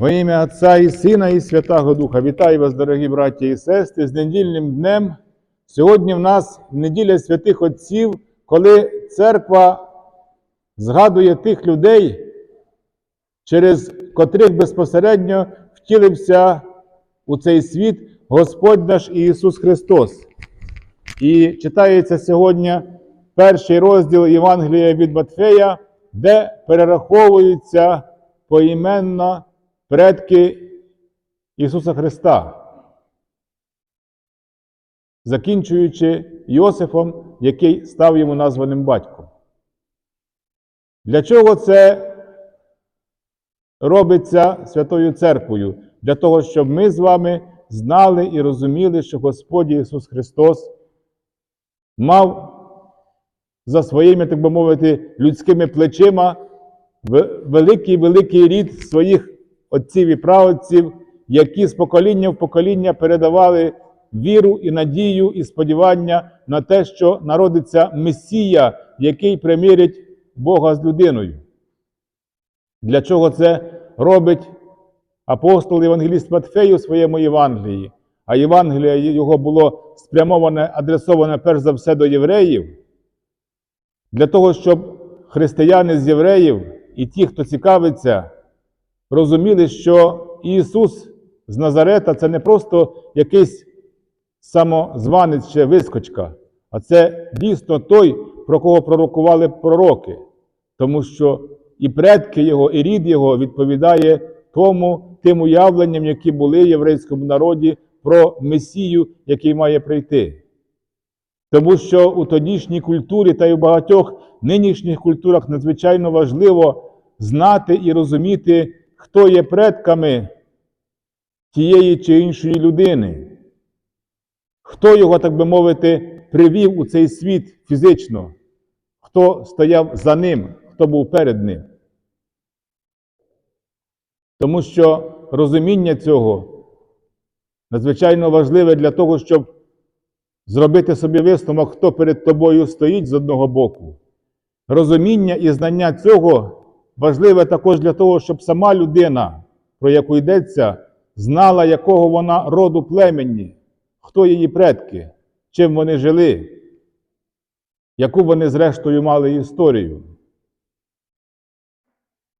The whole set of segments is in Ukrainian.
Во ім'я Отця і Сина, і Святого Духа. Вітаю вас, дорогі браті і сестри, з недільним днем. Сьогодні в нас неділя святих Отців, коли церква згадує тих людей, через котрих безпосередньо втілився у цей світ Господь наш Ісус Христос. І читається сьогодні перший розділ Євангелія від Матфея, де перераховуються поіменно предки Ісуса Христа, закінчуючи Йосифом, який став йому названим батьком. Для чого це робиться Святою Церквою? Для того, щоб ми з вами знали і розуміли, що Господь Ісус Христос мав за своїми, так би мовити, людськими плечима великий великий рід своїх отців і праотців, які з покоління в покоління передавали віру і надію і сподівання на те, що народиться Месія, який примирить Бога з людиною. Для чого це робить апостол Євангеліст Матфей у своєму Євангелії? А Євангелія його було спрямоване, адресоване перш за все до євреїв, для того, щоб християни з євреїв і ті, хто цікавиться, розуміли, що Ісус з Назарета це не просто якийсь самозванець чи вискочка, а це дійсно той, про кого пророкували пророки, тому що і предки Його, і рід Його відповідає тому тим уявленням, які були в єврейському народі про Месію, який має прийти. Тому що у тодішній культурі та й у багатьох нинішніх культурах надзвичайно важливо знати і розуміти, хто є предками тієї чи іншої людини, хто його, так би мовити, привів у цей світ фізично, хто стояв за ним, хто був перед ним. Тому що розуміння цього надзвичайно важливе для того, щоб зробити собі висновок, хто перед тобою стоїть з одного боку. Розуміння і знання цього важливе також для того, щоб сама людина, про яку йдеться, знала, якого вона роду племені, хто її предки, чим вони жили, яку вони, зрештою, мали історію.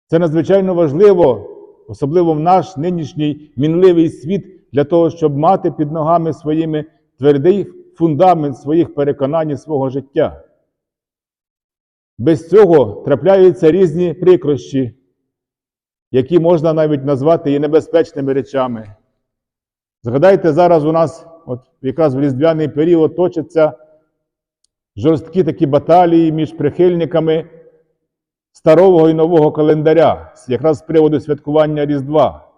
Це надзвичайно важливо, особливо в наш нинішній мінливий світ, для того, щоб мати під ногами своїми твердий фундамент своїх переконань і свого життя. Без цього трапляються різні прикрощі, які можна навіть назвати і небезпечними речами. Згадайте, зараз у нас, от якраз в різдвяний період, точаться жорсткі такі баталії між прихильниками старого і нового календаря, якраз з приводу святкування Різдва.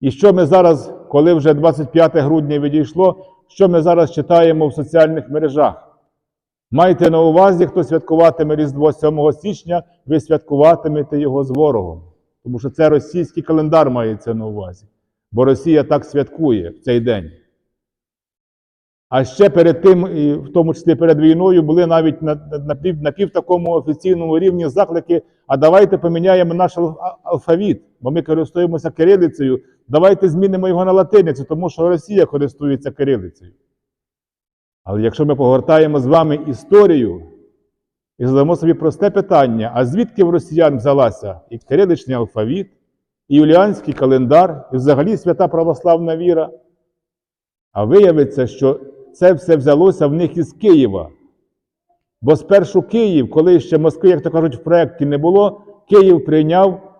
І що ми зараз, коли вже 25 грудня відійшло, що ми зараз читаємо в соціальних мережах? Майте на увазі, хто святкуватиме Різдво 7 січня, ви святкуватимете його з ворогом. Тому що це російський календар мається на увазі. Бо Росія так святкує в цей день. А ще перед тим, і в тому числі перед війною, були навіть на, на, пів, на пів такому офіційному рівні заклики: а давайте поміняємо наш алфавіт, бо ми користуємося кирилицею. Давайте змінимо його на латиницю, тому що Росія користується кирилицею. Але якщо ми погортаємо з вами історію і задамо собі просте питання: а звідки в росіян взялася і кириличний алфавіт, і юліанський календар, і взагалі свята православна віра? А виявиться, що це все взялося в них із Києва. Бо спершу Київ, коли ще Москви, як то кажуть, в проєкті не було, Київ прийняв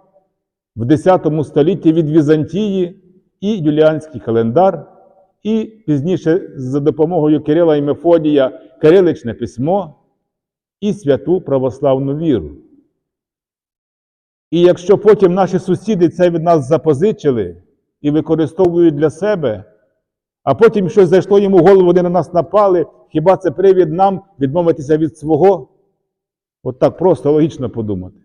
в X столітті від Візантії і юліанський календар, і пізніше за допомогою Кирила і Мефодія кириличне письмо і святу православну віру. І якщо потім наші сусіди це від нас запозичили і використовують для себе, а потім щось зайшло йому в голову, вони на нас напали, хіба це привід нам відмовитися від свого? От так просто логічно подумати.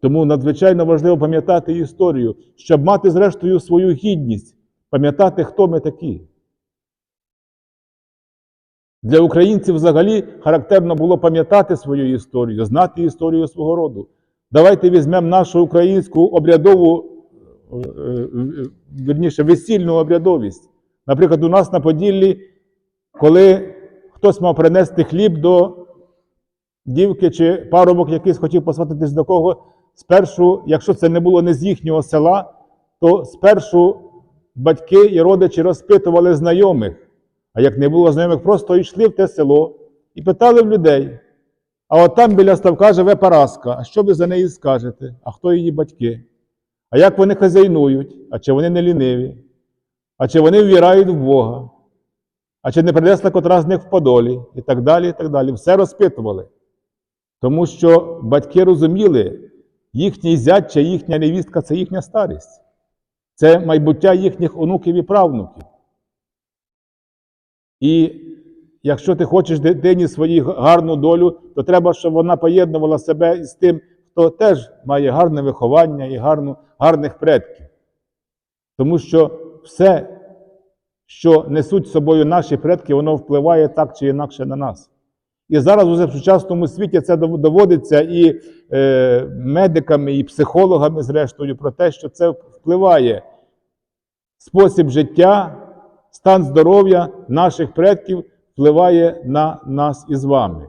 Тому надзвичайно важливо пам'ятати історію, щоб мати, зрештою, свою гідність, пам'ятати, хто ми такі. Для українців взагалі характерно було пам'ятати свою історію, знати історію свого роду. Давайте візьмемо нашу українську обрядову, е, е, весільну обрядовість. Наприклад, у нас на Поділлі, коли хтось мав принести хліб до дівки чи парубок якийсь хотів посватитись до кого, спершу, якщо це не було не з їхнього села, то спершу батьки і родичі розпитували знайомих. А як не було знайомих, просто йшли в те село і питали в людей. А от там біля ставка живе Параска. А що ви за неї скажете? А хто її батьки? А як вони хазяйнують? А чи вони не ліниві? А чи вони ввірають в Бога? А чи не принесла котра з них в Подолі? І так далі, і так далі. Все розпитували. Тому що батьки розуміли, їхній зять чи їхня невістка це їхня старість. Це майбуття їхніх онуків і правнуків. І якщо ти хочеш дитині своїй гарну долю, то треба, щоб вона поєднувала себе із тим, хто теж має гарне виховання і гарну, гарних предків. Тому що все, що несуть з собою наші предки, воно впливає так чи інакше на нас. І зараз уже в сучасному світі це доводиться і е, медиками, і психологами, зрештою, про те, що це впливає спосіб життя, стан здоров'я наших предків впливає на нас із вами.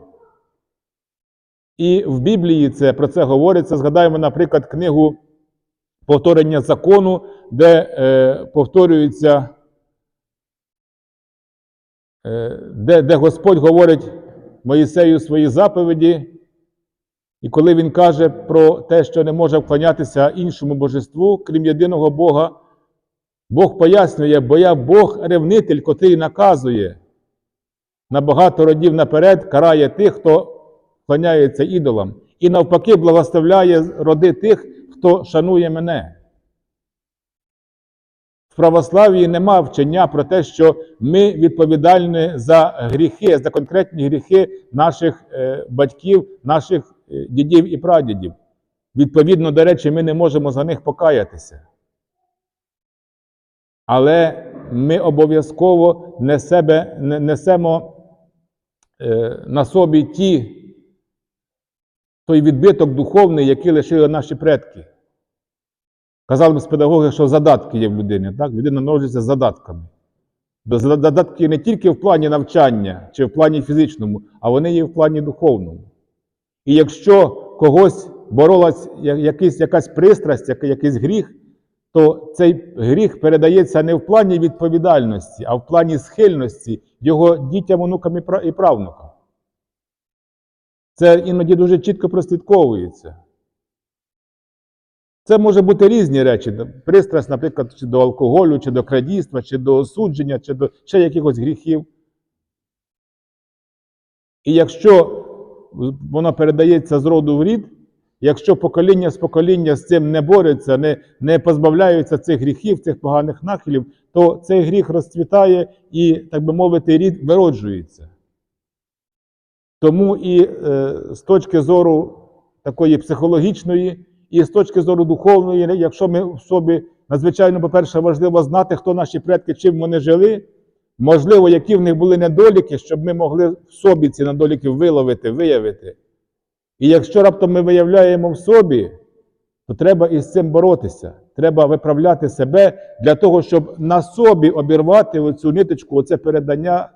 І в Біблії це про це говориться. Згадаємо, наприклад, книгу повторення закону, де е, повторюється, е, де, де Господь говорить Моїсею свої заповіді. І коли він каже про те, що не може вклонятися іншому божеству, крім єдиного Бога, Бог пояснює, бо я Бог ревнитель, котрий наказує на багато родів наперед, карає тих, хто вклоняється ідолам, і навпаки, благословляє роди тих, хто шанує мене. В православії нема вчення про те, що ми відповідальні за гріхи, за конкретні гріхи наших е, батьків, наших е, дідів і прадідів. Відповідно, до речі, ми не можемо за них покаятися. Але ми обов'язково не несемо е, на собі ті, той відбиток духовний, який лишили наші предки. Казали б з педагоги, що задатки є в людині. Так? Людина народжується з задатками. Задатки не тільки в плані навчання чи в плані фізичному, а вони є в плані духовному. І якщо когось боролась якась, якась пристрасть, якийсь гріх, то цей гріх передається не в плані відповідальності, а в плані схильності його дітям, онукам і правнукам. Це іноді дуже чітко прослідковується. Це може бути різні речі. Пристрасть, наприклад, чи до алкоголю, чи до крадійства, чи до осудження, чи до ще якихось гріхів. І якщо воно передається з роду в рід, якщо покоління з покоління з цим не бореться, не не позбавляються цих гріхів, цих поганих нахилів, то цей гріх розцвітає і, так би мовити, рід вироджується. Тому і е, з точки зору такої психологічної, і з точки зору духовної, якщо ми в собі надзвичайно, по-перше, важливо знати, хто наші предки, чим вони жили, можливо, які в них були недоліки, щоб ми могли в собі ці недоліки виловити, виявити. І якщо раптом ми виявляємо в собі, то треба із цим боротися. Треба виправляти себе для того, щоб на собі обірвати оцю ниточку, оце передання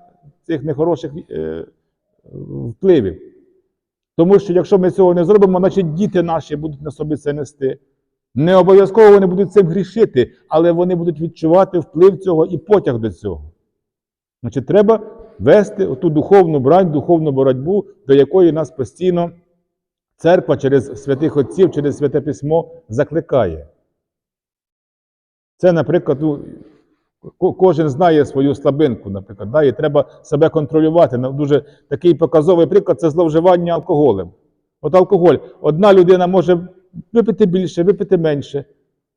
цих нехороших е, впливів. Тому що якщо ми цього не зробимо, значить діти наші будуть на собі це нести. Не обов'язково вони будуть цим грішити, але вони будуть відчувати вплив цього і потяг до цього. Значить, треба вести оту духовну брань, духовну боротьбу, до якої нас постійно церква через святих отців, через святе письмо закликає. Це, наприклад, ну, Кожен знає свою слабинку, наприклад, да, і треба себе контролювати. Дуже такий показовий приклад це зловживання алкоголем. От алкоголь. Одна людина може випити більше, випити менше,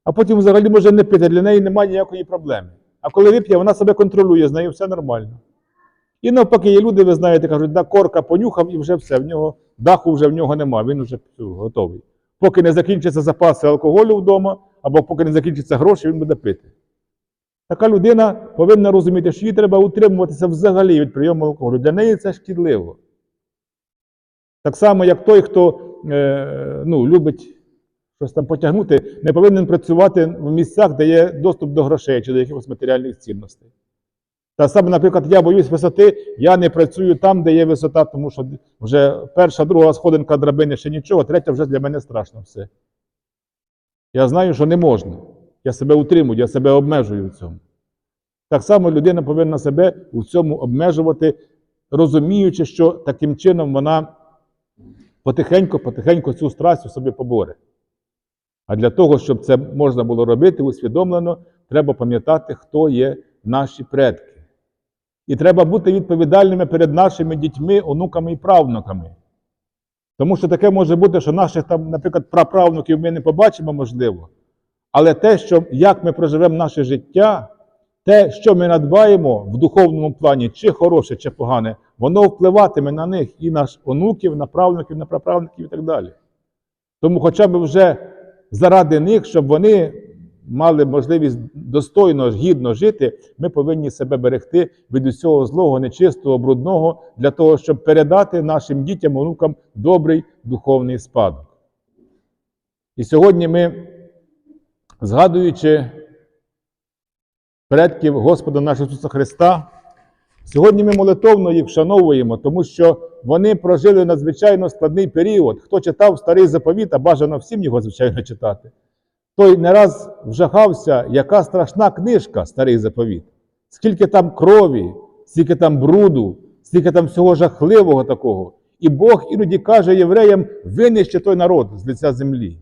а потім взагалі може не пити, для неї немає ніякої проблеми. А коли вип'є, вона себе контролює, з нею все нормально. І навпаки, є люди, ви знаєте, кажуть, да, корка понюхав і вже все, в нього даху вже в нього немає, він вже готовий. Поки не закінчаться запаси алкоголю вдома, або поки не закінчаться гроші, він буде пити. Така людина повинна розуміти, що їй треба утримуватися взагалі від прийому алкоголю. Для неї це шкідливо. Так само, як той, хто е, ну, любить щось там потягнути, не повинен працювати в місцях, де є доступ до грошей чи до якихось матеріальних цінностей. Та саме, наприклад, я боюсь висоти, я не працюю там, де є висота, тому що вже перша, друга сходинка драбини ще нічого, третя вже для мене страшно все. Я знаю, що не можна. Я себе утримую, я себе обмежую в цьому. Так само людина повинна себе у цьому обмежувати, розуміючи, що таким чином вона потихеньку-потихеньку цю страсть у собі поборе. А для того, щоб це можна було робити усвідомлено, треба пам'ятати, хто є наші предки. І треба бути відповідальними перед нашими дітьми, онуками і правнуками. Тому що таке може бути, що наших там, наприклад, праправнуків ми не побачимо, можливо. Але те, що як ми проживемо наше життя, те, що ми надбаємо в духовному плані, чи хороше, чи погане, воно впливатиме на них і на онуків, на правнуків, на праправнуків і так далі. Тому хоча б вже заради них, щоб вони мали можливість достойно, гідно жити, ми повинні себе берегти від усього злого, нечистого, брудного, для того, щоб передати нашим дітям, онукам добрий духовний спадок. І сьогодні ми, згадуючи предків Господа нашого Ісуса Христа, сьогодні ми молитовно їх вшановуємо, тому що вони прожили надзвичайно складний період. Хто читав старий заповіт, а бажано всім його, звичайно, читати, той не раз вжахався, яка страшна книжка Старий заповіт. Скільки там крові, скільки там бруду, скільки там всього жахливого такого. І Бог іноді каже євреям, винищи той народ з лиця землі.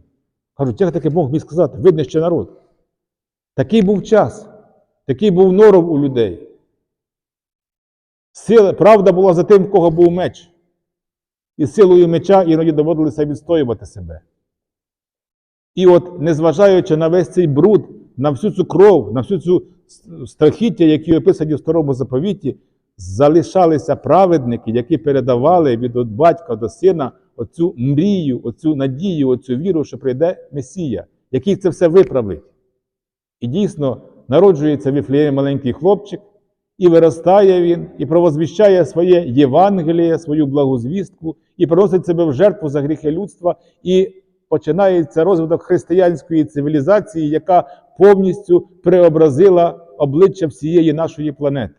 Кажуть, як таки Бог міг сказати, винищи народ. Такий був час, такий був норов у людей. Сила, правда була за тим, в кого був меч. І силою меча іноді доводилося відстоювати себе. І от, незважаючи на весь цей бруд, на всю цю кров, на всю цю страхіття, які описані в старому заповіті, залишалися праведники, які передавали від батька до сина оцю мрію, оцю надію, оцю віру, що прийде Месія, який це все виправить. І дійсно народжується в Віфлеємі маленький хлопчик, і виростає він, і провозвіщає своє Євангеліє, свою благозвістку, і приносить себе в жертву за гріхи людства. і починається розвиток християнської цивілізації, яка повністю преобразила обличчя всієї нашої планети.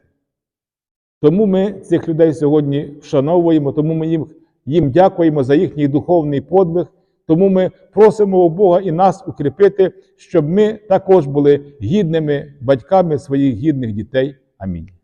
Тому ми цих людей сьогодні вшановуємо, тому ми їм, їм дякуємо за їхній духовний подвиг, тому ми просимо у Бога і нас укріпити, щоб ми також були гідними батьками своїх гідних дітей. Амінь.